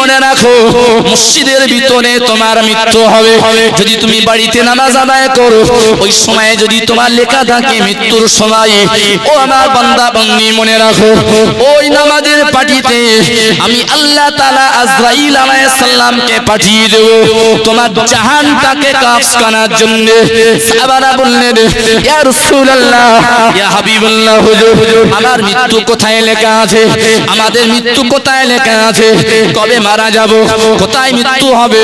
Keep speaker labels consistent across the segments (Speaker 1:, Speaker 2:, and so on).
Speaker 1: মনে রাখো, মসজিদের ভিতরে তোমার মৃত্যু হবে। যদি তুমি বাড়িতে নামাজ আদায় করো, ওই সময়ে যদি তোমার লেখা থাকে মৃত্যুর সময়, ও আমার বান্দা বান্দি মনে রাখো, ওই নামাজের পাঠিতে আমি আল্লাহ তাআলা আজরাইল আলাইহিস সালামকে পাঠিয়ে দেব। তোমার জাহানটাকে কাফ করার জন্য। সাহাবারা বললেন ইয়া রাসূলুল্লাহ, ইয়া হাবিবাল্লাহ, হুজুর, আমার মৃত্যু কোথায় লেখা আছে? আমাদের মৃত্যু কোথায় লেখা আছে? কবে মারা যাব। কোথায় মৃত্যু হবে?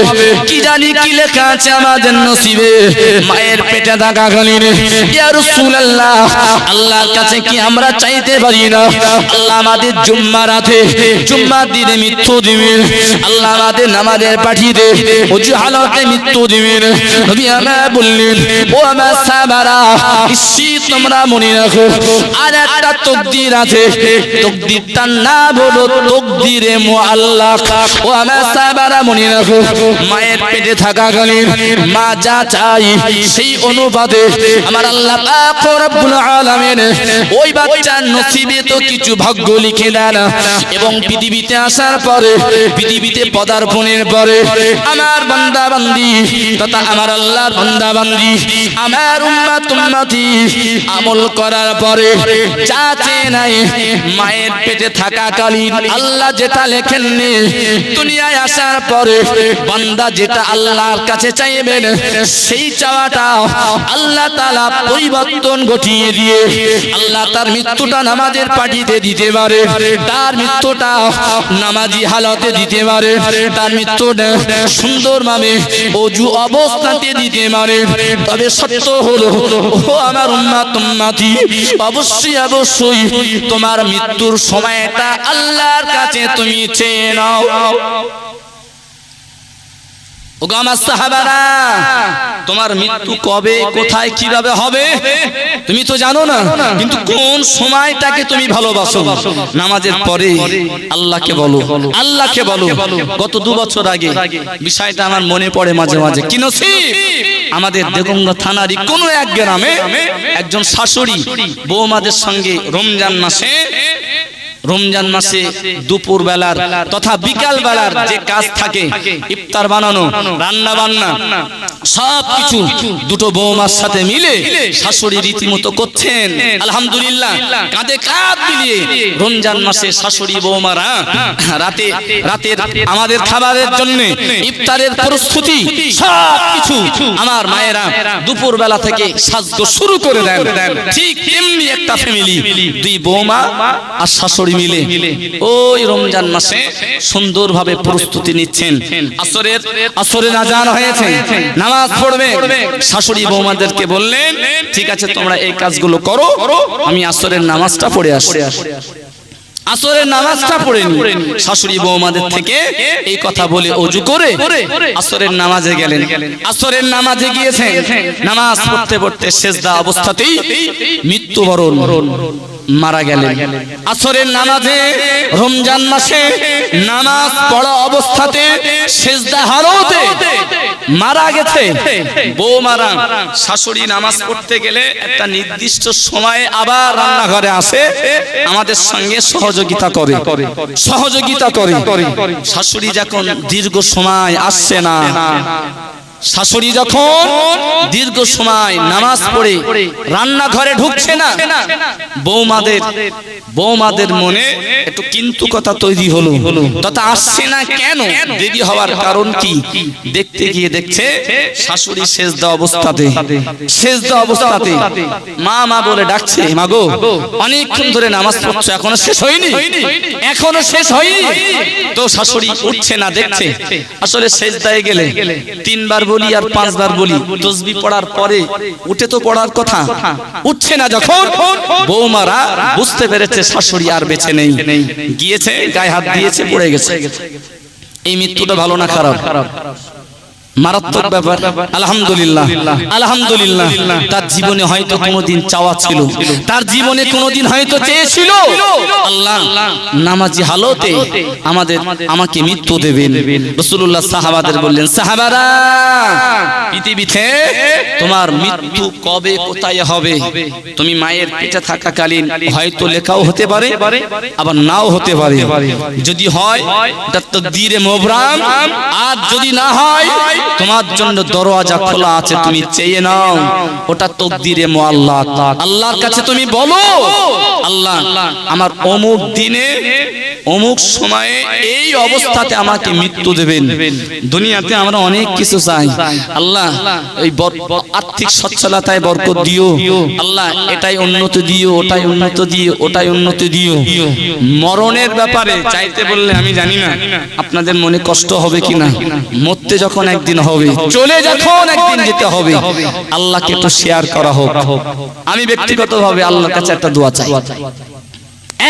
Speaker 1: কি জানি কি লেখা আছে আমাদের নসিবে। মায়ের পেটে থাকাকালীন ইয়া রাসূলুল্লাহ, আল্লাহর কাছে কি আমরা চাইতে পারি না? আল্লাহ আমাদের জুম্মা রাতে জুম্মা দিনে মৃত্যু দিবেন। আল্লাহ আমাদের নামাজের পাঠিয়ে দে ওজু হালতে মৃত্যু দিবেন। নবী আমরা বললেন, ও আমার সাহাবারা ইসি তোমরা মনে রাখো, আর একটা তকদির আছে। তকদিরটার নাম হলো তকদিরে মুআল্লাক। ও আমার সাহাবারা মনে রাখো, মায়ের পেটে থাকাকালীন মা যা চাই সেই অনুপাতে আমার আল্লাহ পাক রব্বুল আলামিন ওই বাচ্চার নসিবে তো কিছু ভাগ্য লিখে দেন এবং পৃথিবীতে আসার পরে, পৃথিবীতে পদার্পণের পরে আমার বান্দা বান্দি তথা আমার আল্লাহর বান্দা বান্দি আমার উম্মাত উম্মতি আমল করার পরে চাচে নাই, মায়ের পেটে থাকাকালীন আল্লাহ যেটা লেখেননি দুনিয়ায় আসার পরে বান্দা যেটা আল্লাহর কাছে চাইবেন, সেই চাওয়াটা আল্লাহ তাআলা পরিবর্তন ঘটিয়ে দিয়ে আল্লাহ তার মৃত্যুটা নামাজের পাঠিতে দিতে পারে, তার মৃত্যুটা নামাজি হালতে দিতে পারে, তার মৃত্যুটা সুন্দরভাবে অজু অবস্থাতে দিতে পারে। তবে সত্য হলো, ও আমার উম্মাত, উম্মাতি, অবশ্যই অবশ্যই তোমার মৃত্যুর সময়টা আল্লাহর কাছে তুমি চেয়ে নাও। তোমার মৃত্যু কবে, কোথায়, কীভাবে হবে? তুমি তো জানো না, কিন্তু কোন সময়টাকে তুমি ভালোবাসো? নামাজের পরে আল্লাহকে বলো আল্লাহকে বলো। গত দু বছর আগে বিষয়টা আমার মনে পড়ে মাঝে মাঝে। কি আমাদের দেগঙ্গা থানারই কোন এক গ্রামে একজন শাশুড়ি বৌমাদের সঙ্গে রমজান মাসে রমজান মাসে দুপুর বেলার তথা বিকাল বেলার যে কাজ থাকে ইফতার বানানো রান্না বান্না সব দুটো বৌমার সাথে মিলে শাশুড়ি রীতিমতো করছেন। আলহামদুলিল্লাহ। কাঁধে কাঁধ মিলিয়ে রমজান মাসে শাশুড়ি বৌমারা রাতে, রাতের আমাদের খাবারের জন্য, ইফতারের প্রস্তুতি আমার মায়েরা দুপুর বেলা থেকে সাজগো শুরু করে দেন। ঠিক একটা ফ্যামিলি দুই বৌমা আর শাশুড়ি মিলে ওই রমজান মাসে সুন্দরভাবে প্রস্তুতি নিচ্ছেন। আসরের আসরের আজান হয়েছে। নামাজ পড়বে শাশুড়ি বৌমাদেরকে বললেন ঠিক আছে তোমরা এই কাজগুলো করো। আমি আসরের নামাজটা পড়ে আসি আসরের নামাজটা পড়ে নি। শাশুড়ি বৌমাদের থেকে এই কথা বলে অজু করে আসরের নামাজে গেলেন। আসরের নামাজে গিয়েছেন। নামাজ পড়তে পড়তে শেষদা অবস্থাতেই মৃত্যুবরণ মারা গেলেন। আসরের নামাজে রমজান মাসে নামাজ পড়া অবস্থাতে শেষদা হারতে মারা গেছে। বউ মারা শাশুড়ি নামাজ পড়তে গেলে একটা নির্দিষ্ট সময়ে আবার রান্নাঘরে আসে। আমাদের সঙ্গে সহযোগিতা করে। সহযোগিতা করে। শাশুড়ি যখন দীর্ঘ সময় আসছে না শাশুড়ি যখন দীর্ঘ সময় নামাজ পড়ে রান্নাঘরে ঢুকছে না বৌমাদের বৌমাদের মনে একটু কিন্তু কথা তৈরি হলো তথা আসছে না কেন? দেরি হওয়ার কারণ কি? দেখতে গিয়ে দেখছে শাশুড়ি দেওয়া অবস্থাতে দেওয়া অবস্থাতে মা মা বলে ডাকছে মা গো অনেকক্ষণ ধরে নামাজ পড়ছো এখনও শেষ হয়নি? এখনও শেষ হয়নি? তো শাশুড়ি উঠছে না দেখছে। আসলে শেষ দায়ে গেলে। তিনবার বলি আর পাঁচবার বলি। তসবি পড়ার পরে উঠে তো পড়ার কথা। উঠছে না যখন বৌমারা বুঝতে পেরেছে শাশুড়ি আর বেঁচে নেই। গিয়েছে গায়ে হাত দিয়েছে পড়ে গেছে। এই মৃত্যুটা ভালো না খারাপ খারাপ? মারাত্মক ব্যাপার। আলহামদুলিল্লাহ। আলহামদুলিল্লাহ। তার জীবনে হয়তো কোনোদিন চাওয়া ছিল। তার জীবনে কোনোদিন হয়তো চেয়েছিল। আল্লাহ নামাজি হালতে আমাদের, আমাকে মৃত্যু দেবেন। রসুল্লাহ সাহাবাদের বললেন, সাহাবারা, পৃথিবীতে তোমার মৃত্যু কবে, কোথায় হবে? তুমি মায়ের পেটে থাকাকালীন হয়তো লেখাও হতে পারে, আবার নাও হতে পারে। যদি হয় দিরে মোবরাম আর যদি না হয় তোমার জন্য দরওয়াজা খোলা আছে, তুমি চেয়ে নাও। ওটা তকদিরে মোয়াল্লা আল্লাহর কাছে তুমি বলো, আল্লাহ আমার অমুক দিনে অমুক সময়ে এই অবস্থাতে আমাকে মৃত্যু দেবেন। দুনিয়াতে আমরা অনেক কিছু চাই। আল্লাহ, এই আর্থিক সচ্ছলতায় বরকত দিও। আল্লাহ, এটাই উন্নতি দিও, ওটাই উন্নত দিও, ওটাই উন্নতি দিও। মরণের ব্যাপারে চাইতে বললে আমি জানি না। আপনাদের মনে কষ্ট হবে কিনা মরতে যখন একদিন হবে, চলে যখন একদিন যেতে হবে, আল্লাহকে একটু শেয়ার করা হোক। আমি ব্যক্তিগতভাবে আল্লাহর কাছে একটা দোয়া চাই।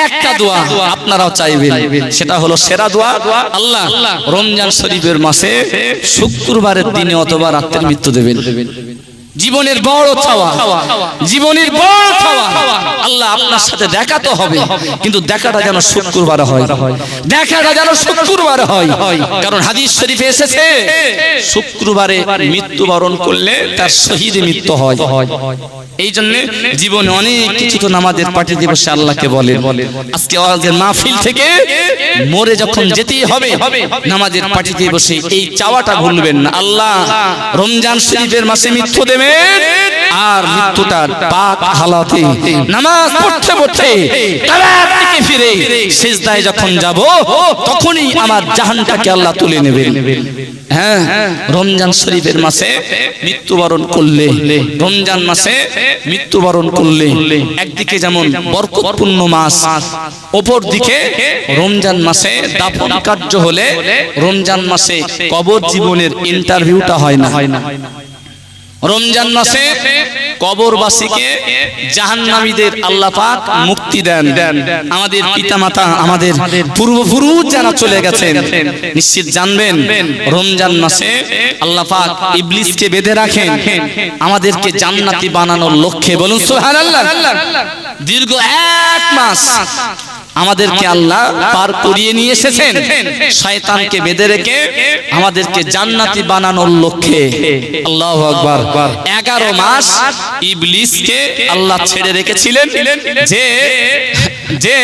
Speaker 1: একটা দোয়া আপনারাও চাইবেন। সেটা হলো সেরা দোয়া। আল্লাহ রমজান শরীফের মাসে শুক্রবারের দিনে অথবা রাত্রের মৃত্যু দেবেন। জীবনের বড় চাওয়া জীবনের বড় চাওয়া আল্লাহ আপনার সাথে দেখা তো হবে, কিন্তু দেখাটা যেন শুক্রবার হয়। দেখাটা যেন শুক্রবার হয়। কারণ হাদিস শরীফে এসেছে, শুক্রবারে মৃত্যুবরণ করলে তার শহীদ মৃত্যু হয়। এই জন্য জীবনে অনেক কিছু তো নামাজের পাঠে দিবসে আল্লাহকে বলে। আজকে আওয়াজের মাহফিল থেকে মরে যখন যেতেই হবে, নামাজের পাঠে দিবসে এই চাওয়াটা ভুলবেন না। আল্লাহ রমজান শরীফের মাসে মৃত্যু দেবেন। আর পাক হালাতে নামাজ পড়তে পড়তে ফিরে সেজদায় যখন যাব, তখনই আমার জাহানটাকে আল্লাহ তুলে নেবেন। হ্যাঁ রমজান শরীফের মাসে মৃত্যুবরণ করলে, রমজান মাসে মৃত্যুবরণ করলে একদিকে যেমন বরকতপূর্ণ মাস, অপর দিকে রমজান মাসে দাফন কার্য হলে রমজান মাসে কবর জীবনের ইন্টারভিউটা হয় না হয় না। রমজান মাসে কবরবাসীকে জাহান্নামীদের আল্লাহ পাক মুক্তি দেন। দেন আমাদের পিতামাতা, আমাদের পূর্বপুরুষ যারা চলে গেছেন, নিশ্চিত জানবেন, রমজান মাসে আল্লাহ পাক ইবলিসকে বেঁধে রাখেন, আমাদেরকে জান্নাতি বানানোর লক্ষ্যে বলুন, সুবহানাল্লাহ। দীর্ঘ এক মাস আমাদেরকে আল্লাহ পার করিয়ে নিয়ে এসেছেন। শয়তানকে বেঁধে রেখে আমাদেরকে জান্নাতি বানানোর লক্ষ্যে। আল্লাহ আকবার। এগারো মাস ইবলিসকে আল্লাহ ছেড়ে রেখেছিলেন যে যে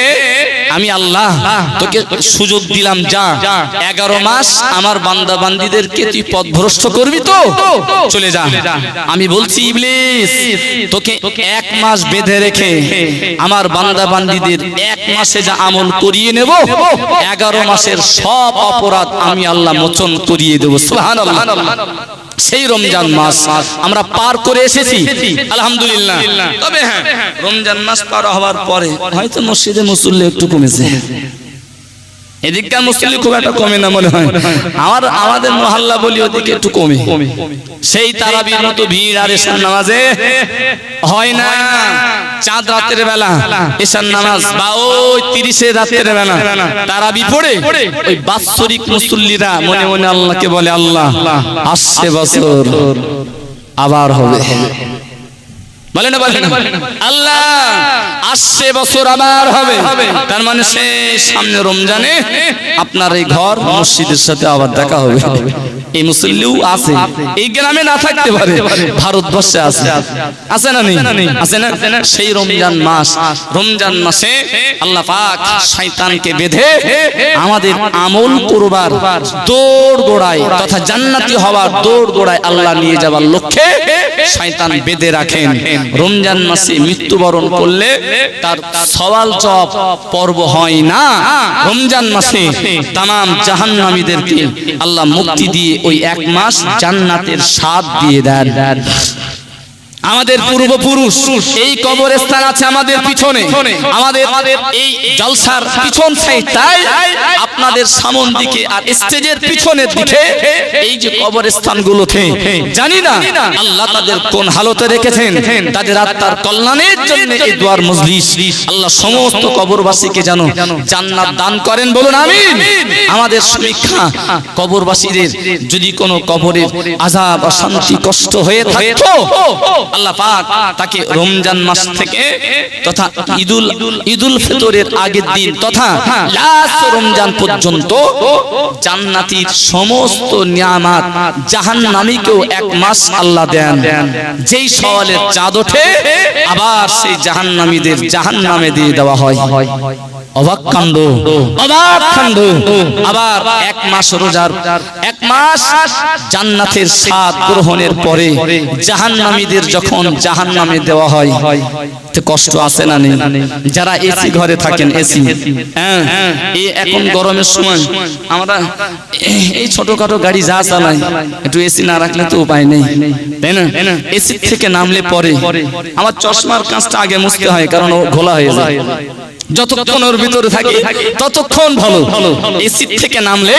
Speaker 1: আমি আল্লাহ, তোকে সুযোগ দিলাম, যা। এগারো মাস আমার বান্দা বান্দিদেরকে তুই পথভ্রষ্ট করবি তো? চলে যা। আমি বলছি, ইবলিস, তোকে এক মাস বেঁধে রেখে আমার বান্দা বান্দিদের এক মাসে যা আমল করিয়ে নেব, এগারো মাসের সব অপরাধ আমি আল্লাহ মোচন করিয়ে দেবো। সুবহানাল্লাহ। সেই রমজান মাস আমরা পার করে এসেছি। আলহামদুলিল্লাহ। তবে হ্যাঁ। রমজান মাস পার হওয়ার পরে হয়তো মসজিদে মুসল্লি একটু কমেছে। এদিককার মুসল্লি খুব একটা কমে না মনে হয়। আমার আমাদের মহল্লা বলি ওদিকে একটু কমে। সেই তারাবির মতো ভিড় আর এসার নামাজে হয় না। চাঁদ রাতের বেলা এসার নামাজ বা ওই তিরিশে রাতের বেলা তারাবি পড়ে, ওই বাৎসরিক মুসল্লিরা মনে মনে আল্লাহকে বলে, আল্লাহ, আসছে বছর, আবার হবে। বলে না বলে না আল্লাহ আসছে বছর আবার হবে। তার মানে সে সামনে রমজানে আপনার এই ঘর মসজিদের সাথে আবার দেখা হবে। এই মুসল্লিও আছে। এই গ্রামে না থাকতে পারে। ভারতবর্ষে আছে। আছে না নেই? আছে না সেই রমজান মাস। রমজান মাসে। আল্লাহ পাক শয়তানকে বেঁধে আমাদের আমল করবার দৌড় গোড়ায় তথা জান্নাতি হওয়ার দৌড় গোড়ায় আল্লাহ নিয়ে যাবার লক্ষ্যে শয়তান বেঁধে রাখেন। রমজান মাসে মৃত্যুবরণ করলে তার সওয়াল জব পর্ব হয় না। রমজান মাসে তাম জাহান্নামীদেরকে আল্লাহ মুক্তি দিয়ে ওই এক মাস জান্নাতের স্বাদ দিয়ে দেন। আমাদের পূর্বপুরুষ এই কবরস্থান আছে আমাদের পিছনে। আমাদের এই জলসার পিছন সাইডটাই আপনাদের সামন দিকে আর স্টেজের পিছনের দিকে এই যে কবরস্থানগুলোতে জানি না আল্লাহ তাদের কোন হালতে রেখেছেন? তাদের আত্মার কল্যাণের জন্য এই দুয়ার মজলিস। আল্লাহ সমস্ত কবরবাসীকে যেন জান্নাত দান করেন বলুন আমিন। আমাদের সমীক্ষা কবরবাসীদের যদি কোনো কবরের আজাব অশান্তি কষ্ট হয়ে থাকতো। আল্লাহ পাক তাকে রমজান মাস থেকে তথা ঈদুল ঈদুল ফিতরের আগের দিন তথা লাস্ট রমজান পর্যন্ত জান্নাতীর সমস্ত নিয়ামাত জাহান্নামীকেও এক মাস আল্লাহ দেন। যেই সওয়ালের চাঁদ ওঠে, আবার সেই জাহান্নামীদের জাহান্নামে দিয়ে দেওয়া হয়। অবাক কাণ্ড। অবাক কাণ্ড। আবার এক মাস রোজার, এক মাস জান্নাতের স্বাদ গ্রহণের পরে যখন জাহান্নামে দেওয়া হয় কষ্ট আছে না যারা এসি ঘরে থাকেন, এসি। হ্যাঁ এই এখন গরমের সময় আমরা এই ছোটখাটো গাড়ি যা চালাই, একটু এসি না রাখলে তো উপায় নেই, তাই না? এসি থেকে নামলে পরে আমার চশমার কাঁচটা আগে মুছতে হয়, কারণ ও ঘোলা হয়ে যায়। যতক্ষণ ওর ভিতরে থাকে, ততক্ষণ ভালো। এসির থেকে নামলে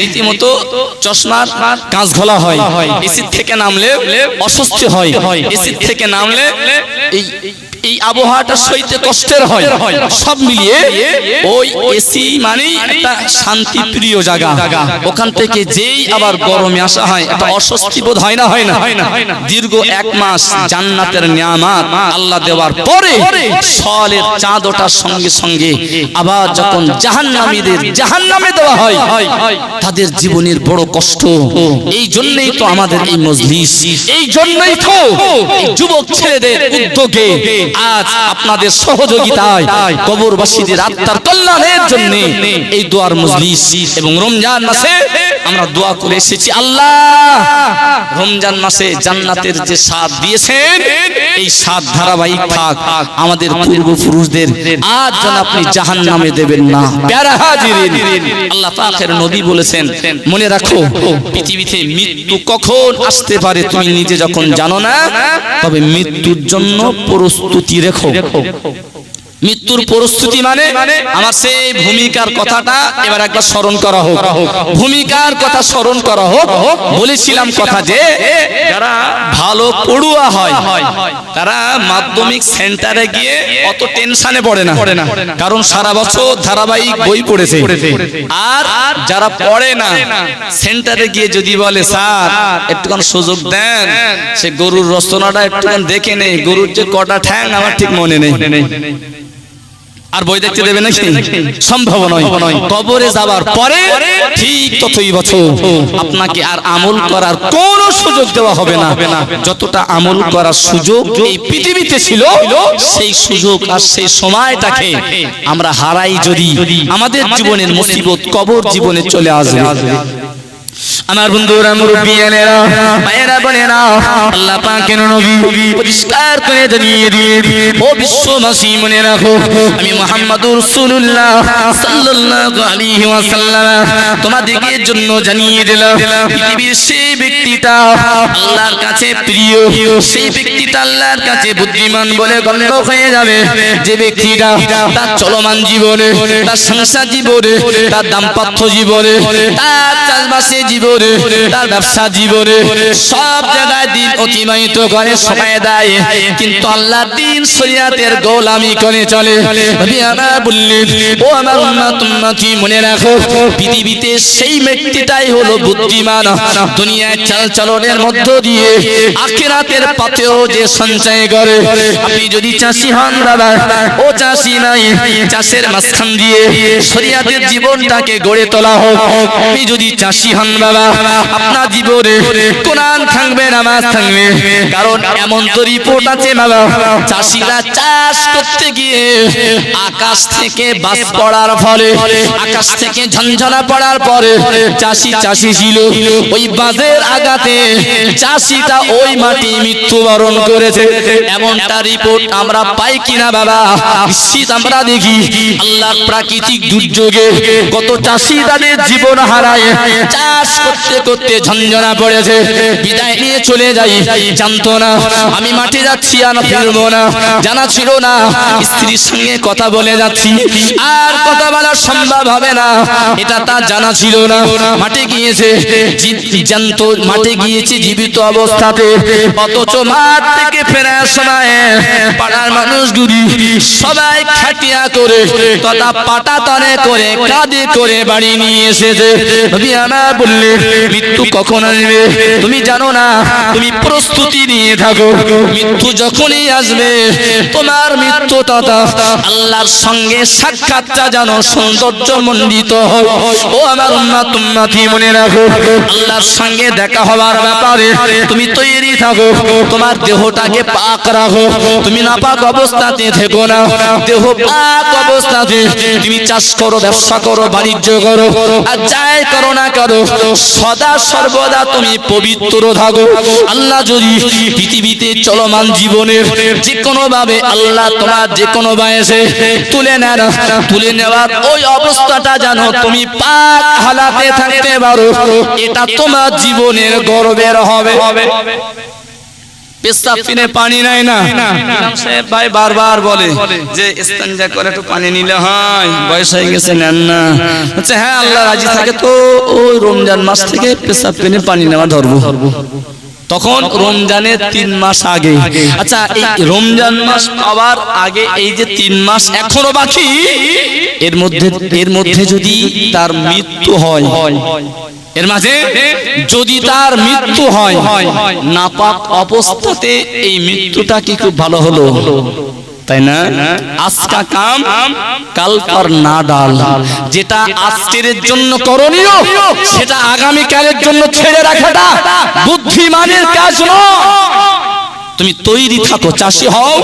Speaker 1: রীতিমতো চশমার কাঁচ ঘোলা হয়। এসির থেকে নামলে অস্বস্তি হয়। এসির থেকে নামলে এই এই আবহাওয়াটা সইতে কষ্টের হয়। সব মিলিয়ে ওই এসি মানেই একটা শান্তি প্রিয় জায়গা। ওখান থেকে যেই আবার গরমে আসা হয় একটা অস্বস্তি বোধ হয় না হয় না? দীর্ঘ এক মাস জান্নাতের নিয়ামাত আল্লাহ দেওয়ার পরে সলের চাঁদ ওঠার সঙ্গে সঙ্গে আবার যখন জাহান্নামীদের জাহান্নামে দেওয়া হয় তাদের জীবনের বড় কষ্ট। এই জন্যই তো আমাদের এই মজলিস। এই জন্যই তো এই যুবক ছেলেদের উদ্যোগে। আজ আপনাদের সহযোগিতায় কবরবাসীদের আত্মার কল্যাণের জন্য এই দোয়ার মজলিস এবং রমজান মাসে আমরা দোয়া করে এসেছি। আল্লাহ, রমজান মাসে জান্নাতের যে স্বাদ দিয়েছেন, এই স্বাদ ধারাবাহিক থাক। আমাদের পূর্বপুরুষদের আজ যেন আপনি জাহান নামে দেবেন না। আল্লাহ পাকের নবী বলেছেন, মনে রাখো, পৃথিবীতে মৃত্যু কখন আসতে পারে তুমি নিজে যখন জানো না, তবে মৃত্যুর জন্য প্রস্তুতি রেখো মৃত্যুর প্রস্তুতি মানে আমার সেই ভূমিকার কথাটা এবার একবার স্মরণ করা হোক। ভূমিকার কথা স্মরণ করা হোক। বলেছিলাম কথা যে, যারা ভালো পড়ুয়া হয়, তারা মাধ্যমিক সেন্টারে গিয়ে অত টেনশনে পড়ে না। কারণ সারা বছর ধারাবাহিক বই পড়েছে। আর যারা পড়ে না, সেন্টারে গিয়ে যদি বলে, স্যার, একটুখান সুযোগ দেন। সে গরুর রচনাটা একটুখান দেখে নেই। গরুর যে কটা ঠ্যাং, আমার ঠিক মনে নেই। আর বই দেখতে দেবে নাকি? সম্ভব নয়। কবরে যাবার পরে ঠিক ততই বছর। আপনাকে আর আমল করার কোন সুযোগ দেওয়া হবে না। যতটা আমল করার সুযোগ এই পৃথিবীতে ছিল সেই সুযোগ আর সেই সময়টাকে আমরা হারাই যদি। আমাদের জীবনের মুসিবত কবর জীবনে চলে আসবে। আমার বন্ধুরা বোনেরা, আল্লাহ পাকের নবী পরিষ্কার করে জানিয়ে দিয়ে ও বিশ্ববাসী মনে রাখো, আমি মুহাম্মাদুর রাসূলুল্লাহ সাল্লাল্লাহু আলাইহি ওয়াসাল্লাম জন্য জানিয়ে দিলাম, পৃথিবীর সেই ব্যক্তিটা আল্লাহর কাছে প্রিয়, সেই ব্যক্তিটা আল্লাহর কাছে বুদ্ধিমান বলে গণ্য হয়ে যাবে, যে ব্যক্তিটা তার চলমান জীবনে, তার সংসার জীবনে, তার দাম্পত্য জীবনে, তার চাষবাসে জীবনে তার ব্যবসা জীবনে, সব জায়গায় দিন অতিবাহিত করে, সময় দেয়। কিন্তু আল্লাহ দিন শরিয়াতের গোলামি করে চলে। আমার বললেন, ও আমার উম্মত উম্মতি মনে রাখো? পৃথিবীতে সেই ব্যক্তিটাই হলো বুদ্ধিমান। দুনিয়ায় চালচলনের মধ্য দিয়ে আখিরাতের পথেও যে সঞ্চয় করে। আপনি যদি চাষি হন, দাদা, ও চাষি নাই, চাষের মাঝখান দিয়ে শরিয়াতের জীবনটাকে গড়ে তোলা হোক। আপনি যদি চাষি হন বাবা, আপনার জীবনে কোরআন থাকবে, নামাজ থাকবে। কারণ এমন তো রিপোর্ট আছে, বাবা, চাষিরা চাষ করতে গিয়ে আকাশ থেকে বাস পড়ার ফলে, আকাশ থেকে ঝঞ্ঝনা পড়ার পরে চাষি চাষি ছিল। ওই বাজের আগাতে চাষিটা ওই মাটি মৃত্যুবরণ করেছে। এমনটা রিপোর্ট আমরা পাই কিনা, বাবা, নিশ্চিত আমরা দেখি। আল্লাহর প্রাকৃতিক দুর্যোগে কত চাষি তাদের জীবন হারায়, চাষ করতে করতে ঝঞ্ঝনা পড়েছে। বিদায় নিয়ে চলে যাই, জানতো না। আমি মাঠে যাচ্ছি আর ফিরবো না। জানা ছিল না, স্ত্রীর সঙ্গে কথা বলে যাচ্ছি। আর কথা বলা সম্ভব হবে না। এটা তার জানা ছিল না। মাঠে গিয়েছে জানতো, মাঠে গিয়েছে জীবিত অবস্থাতে। অথচ মাঠ থেকে ফেরার সময় পাড়ার মানুষগুলি সবাই খাটিয়া করে, তথা পাটা তনে করে কাঁদে করে বাড়ি নিয়ে এসেছে। আমার বললে মৃত্যু কখন আসবে তুমি জানো না, তুমি প্রস্তুতি নিয়ে থাকো। মৃত্যু যখনই আসবে, তোমার মৃত্যু তথা আল্লাহর সঙ্গে সাক্ষাৎটা যেন সৌন্দর্য মণ্ডিত ও আমার উম্মা তুম্মাতি মনে রাখো? আল্লাহর সঙ্গে দেখা হওয়ার ব্যাপারে তুমি তৈরি থাকো। তোমার দেহটাকে পাক রাখো। তুমি না পাক অবস্থাতে থেকো না। দেহ পাক অবস্থাতে তুমি চাষ করো, ব্যবসা করো, বাণিজ্য করো। আর যাই করো না করো সদা সর্বদা তুমি পবিত্র থাকো। আল্লাহ যদি পৃথিবীতে চলমান জীবনের যে কোনো ভাবে আল্লাহ তোমার যে কোনো বয়সে তুলে নেন, তুলে নেওয়ার ওই অবস্থাটা জানো তুমি পাক হালাতে থাকতে পারো, এটা তোমার জীবনের গর্বের হবে। পানি না। বারবার বলে পানি হয় ধরবো তখন রমজানের তিন মাস আগে। আচ্ছা এই রমজান মাস পাওয়ার আগে এই যে তিন মাস এখনও বাকি, এর মধ্যে এর মধ্যে যদি তার মৃত্যু হয় এর মাঝে যদি তার মৃত্যু হয়, নাপাক অবস্থাতে এই মৃত্যুটা কি খুব ভালো হলো? তাই না? আজকা কাম কাল পর না ডাল যেটা আজকের জন্য করণীয়, সেটা আগামী কালের জন্য ছেড়ে রাখাটা বুদ্ধিমানের কাজ নয়। তুমি তৈরি থাকো, চাষি হও।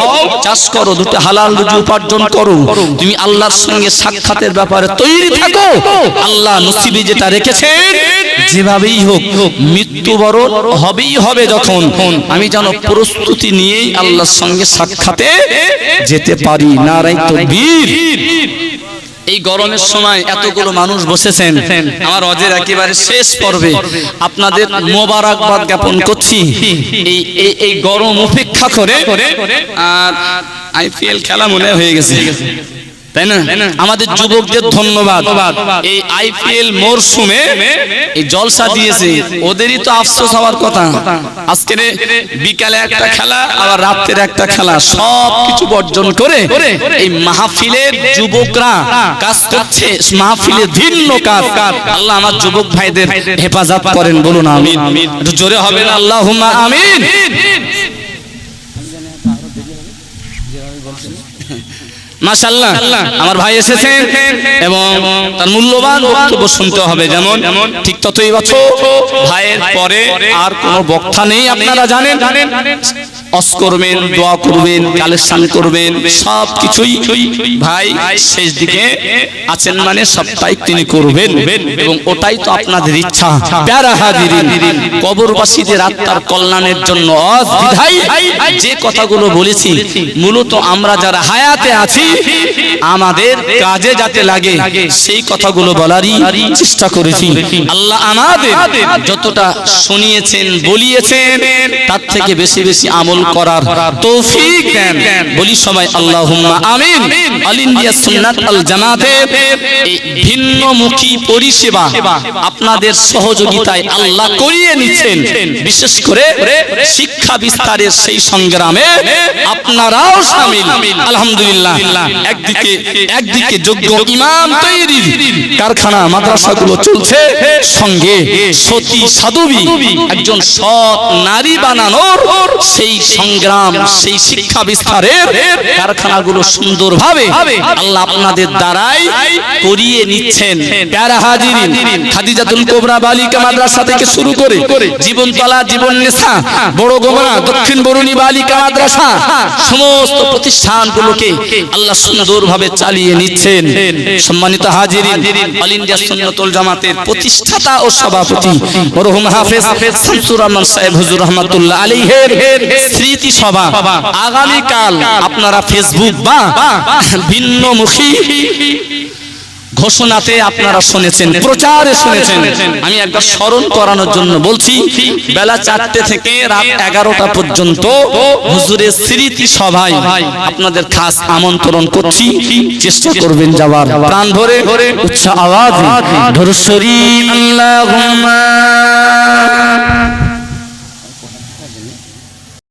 Speaker 1: চাষ করো, দুটো হালাল রুজি উপার্জন করো। তুমি আল্লাহর সঙ্গে সাক্ষাতের ব্যাপারে তৈরি থাকো। আল্লাহ নসিবে যেটা রেখেছেন যেভাবেই হোক মৃত্যুবরণ হবেই হবে যখন। আমি যেন প্রস্তুতি নিয়েই আল্লাহর সঙ্গে সাক্ষাতে যেতে পারি। নারাই তো বীর এই গরমের সময় এতগুলো মানুষ বসেছেন। আমার অজের একেবারে শেষ পর্বে। আপনাদের মোবারকবাদ জ্ঞাপন করছি। এই, এই- গরম উপেক্ষা করে, আর আইপিএল খেলা মনে হয়ে গেছে। তাই না? আমাদের যুবকদের ধন্যবাদ। এই আইপিএল মরশুমে এই জলসা দিয়েছে। ওদেরই তো আফসোস হওয়ার কথা। আজকের বিকালে একটা খেলা আবার রাত্রের একটা খেলা। সব কিছু বর্জন করে এই মাহফিলের যুবকরা কাজ করছে। মাহফিলের ভিন্ন কাজ। আল্লাহ আমার যুবক ভাইদের হেফাজত করেন। বলুন আমিন। জোরে হবে না? আল্লাহ আমিন। মাশাল্লাহ আমার ভাই এসেছেন এবং তার মূল্যবান বক্তব্য শুনতে হবে যেমন, ঠিক ততই বছর ভাইয়ের পরে আর কোনো বক্তা নেই, আপনারা জানেন। অস করবেন, দোয়া করবেন, কালেকশন করবেন সব কিছুই ভাই শেষ দিকে আছেন মানে সবটাই তিনি করবেন এবং ওটাই তো আপনাদের ইচ্ছা। কবরবাসীদের আত্মার কল্যাণের জন্য যে কথাগুলো বলেছি, মূলত আমরা যারা হায়াতে আছি, আমাদের কাজে যাতে লাগে, সেই কথাগুলো বলারই চেষ্টা করেছি। আল্লাহ আমাদের যতটা শুনিয়েছেন, বলিয়েছেন, তার থেকে বেশি বেশি আমল করার তৌফিক দেন। বলি সবাই আল্লাহুম্মা আমিন। অল ইন্ডিয়া সুন্নাত আল জামাতের এই ভিন্নমুখী পরিষেবা আপনাদের সহযোগিতায় আল্লাহ করিয়ে নিচ্ছেন। বিশেষ করে শিক্ষা বিস্তারের সেই সংগ্রামে আপনারাও শামিল আলহামদুলিল্লাহ। একদিকে একদিকে যোগ্য ইমাম তৈরির। কারখানা মাদ্রাসাগুলো চলছে। সঙ্গে সতী সাধবী। একজন সৎ নারী বানানোর সেই সংগ্রাম সেই শিক্ষা বিস্তারের কারখানাগুলো সুন্দরভাবে আল্লাহ আপনাদের দ্বারাই করিয়ে নিচ্ছেন। প্যারা হাজিরিন, খাদিজাতুল কোবরা বালিকা মাদ্রাসা থেকে শুরু করে জীবনতলা জীবন নেশা, বড় গোমরা, দক্ষিণ বরুণী বালিকা মাদ্রাসা, সমস্ত প্রতিষ্ঠানগুলোকে আল্লাহ সুন্দরভাবে চালিয়ে নিচ্ছেন। সম্মানিত হাজিরিন, অল ইন্ডিয়া সুন্নতুল জামাতের প্রতিষ্ঠাতা ও সভাপতি মরহুম হাফেজ শামসুর রহমান সাহেব হুজুর রহমাতুল্লাহ আলাইহের স্মৃতি সভা আগামী কাল আপনারা ফেসবুক বা ভিন্নমুখী ঘোষণাতে আপনারা শুনেছেন, প্রচারে শুনেছেন। আমি একবার স্মরণ করানোর জন্য বলছি, বেলা চারটে থেকে রাত এগারোটা পর্যন্ত হুজুরের স্মৃতি সভায় আপনাদের খাস আমন্ত্রণ করছি। চেষ্টা করবেন যাওয়ার। প্রাণ ভরে উচ্চ আওয়াজ। আল্লাহুম্মা।